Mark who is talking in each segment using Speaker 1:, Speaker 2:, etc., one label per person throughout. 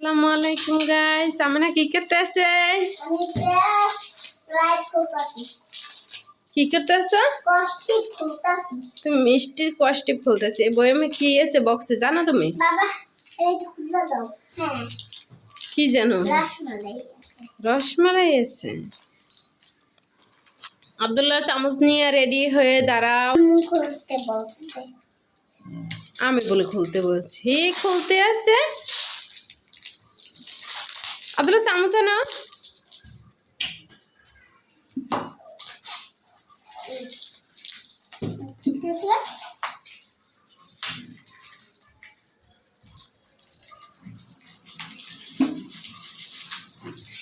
Speaker 1: আসসালামু আলাইকুম গাইস আমরা কি
Speaker 2: করতেছি?
Speaker 1: কি করতে আছো
Speaker 2: কষ্টি খুলতেছি
Speaker 1: তুমি মিষ্টির কষ্টে ফুলতেছে। বয়মে কি আছে বক্সে জানো তুমি? কি জানো?
Speaker 2: রসমালাই
Speaker 1: আছে। আব্দুল্লাহ, চামচ নিয়ে রেডি হয়ে দাঁড়াও।
Speaker 2: আমি
Speaker 1: বলে খুলতে বলছি। খুলতে আছে? আব্দুল্লাহ চামচ না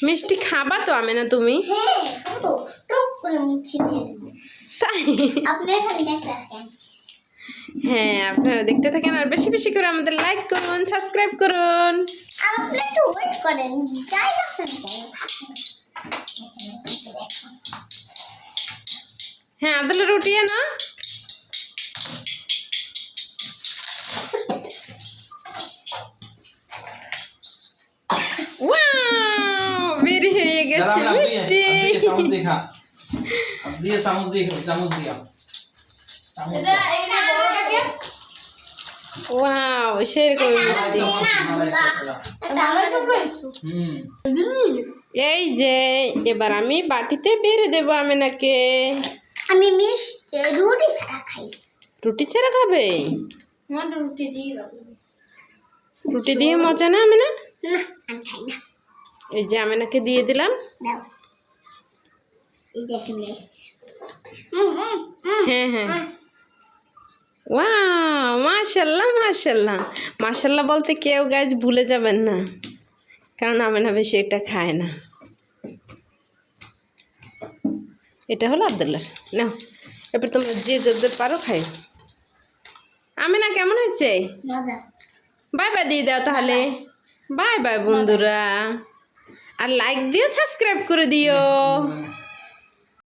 Speaker 1: মিষ্টি খাবা তো আমি না তুমি? তাই? হ্যাঁ আপনারা দেখতে থাকেন আর বেশি বেশি করে আমাদের লাইক করুন সাবস্ক্রাইব করুন।
Speaker 2: আর আপনি একটু ওয়েট করেন যাই না
Speaker 1: হ্যাঁ তাহলে রুটিয়ে না বেরি হয়ে গেছে মিষ্টি
Speaker 3: সামুদ্রিক হ্যাঁ দিয়ে সামুদ্রিক সামুদ্রিক সামুদ্রিক
Speaker 1: ওয়াও সেরকম মিষ্টি। এই যে এবার আমি বাটিতে বেড়ে দেবো আমেনাকে।
Speaker 2: আমি মিষ্টি রুটি ছাড়া খাই
Speaker 1: রুটি ছেড়ে খাবে?
Speaker 2: রুটি দিয়ে দাও
Speaker 1: রুটি দিয়ে মজা না
Speaker 2: আমি না।
Speaker 1: এই যে আমেনাকে দিয়ে দিলাম। হ্যাঁ হ্যাঁ। ওয়াও মাশাল্লাহ মাশাল্লাহ। মাশাল্লাহ বলতে কেউ গাছ ভুলে যাবেন না। কারণ আমেনা বেশি এটা খায় না। এটা হলো আবদুল্লার। নাও এবার তোমরা যে যদ্দূর পারো খাই। আমেনা কেমন হয়েছে? বাই বাই দিয়ে দাও তাহলে। বাই বাই বন্ধুরা। আর লাইক দিও সাবস্ক্রাইব করে দিও।